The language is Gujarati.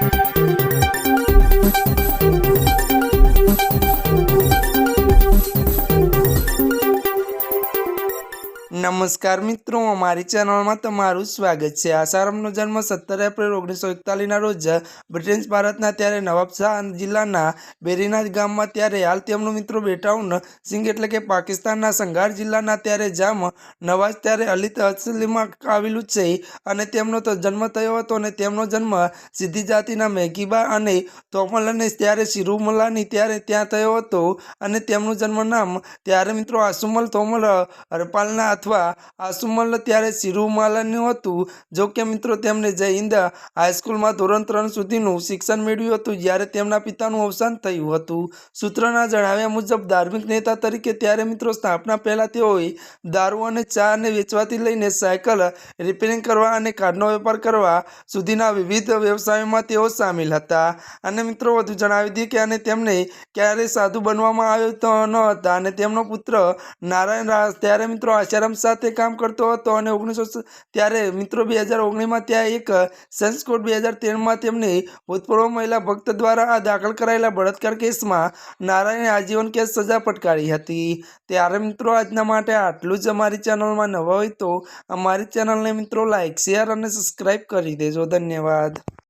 Thank you. નમસ્કાર મિત્રો, અમારી ચેનલમાં તમારું સ્વાગત છે. આસારામનો જન્મ સત્તર એપ્રિલ ઓગણીસો એકતાલીસના રોજ બ્રિટિશ ભારતના ત્યારે નવાબશાહ જિલ્લાના બેરીનાથ ગામમાં ત્યારે હાલ તેમનું મિત્રો બેટાઉન સિંઘ એટલે કે પાકિસ્તાનના સંઘાર જિલ્લાના ત્યારે જામ નવાજ ત્યારે અલી અસલીમાં આવેલું છે અને તેમનો તો જન્મ થયો હતો અને તેમનો જન્મ સીધી જાતિના મેઘીબા અને તોમલ અને ત્યારે શિરુમલાની ત્યારે ત્યાં થયો હતો અને તેમનું જન્મ નામ, ત્યારે મિત્રો આસુમલ તોમલ હરપાલના અથવા આસુમલ ત્યારે શિરુમાલાનું હતું. જો કે મિત્રો, તેમણે જય હિન્દ હાઈસ્કૂલમાં ધોરણ ત્રણ સુધીનું શિક્ષણ મેળવ્યું હતું, જ્યારે તેમના પિતાનું અવસાન થયું હતું. સૂત્રના જણાવ્યા મુજબ, ધાર્મિક નેતા તરીકે ત્યારે મિત્રો સ્થાપના પહેલાં તેઓએ દારૂ અને ચા અને વેચવાથી લઈને સાયકલ રિપેરિંગ કરવા અને કારનો વેપાર કરવા સુધીના વિવિધ વ્યવસાયોમાં તેઓ સામેલ હતા. અને મિત્રો, વધુ જણાવી દઈએ કે અને તેમને ક્યારેય સાધુ બનવામાં આવ્યો તો ન હતા અને તેમનો પુત્ર નારાયણ રાજ, ત્યારે મિત્રો આશારામ સાથે કામ કરતો હતો અને ઓગણીસો ત્યારે મિત્રો બે હજાર ઓગણીસમાં ત્યાં એક સંસ્કોટ બે હજાર તેરમાં તેમને ભૂતપૂર્વ મહિલા ભક્ત દ્વારા આ દાખલ કરાયેલા બળાત્કાર કેસમાં નારાયણે આજીવન કેસ સજા પટકારી હતી. ત્યારે મિત્રો આજના માટે આટલું જ અમારી ચેનલમાં નવા હોય તો અમારી ચેનલને મિત્રો લાઇક શેર અને સબસ્ક્રાઈબ કરી દેજો. ધન્યવાદ.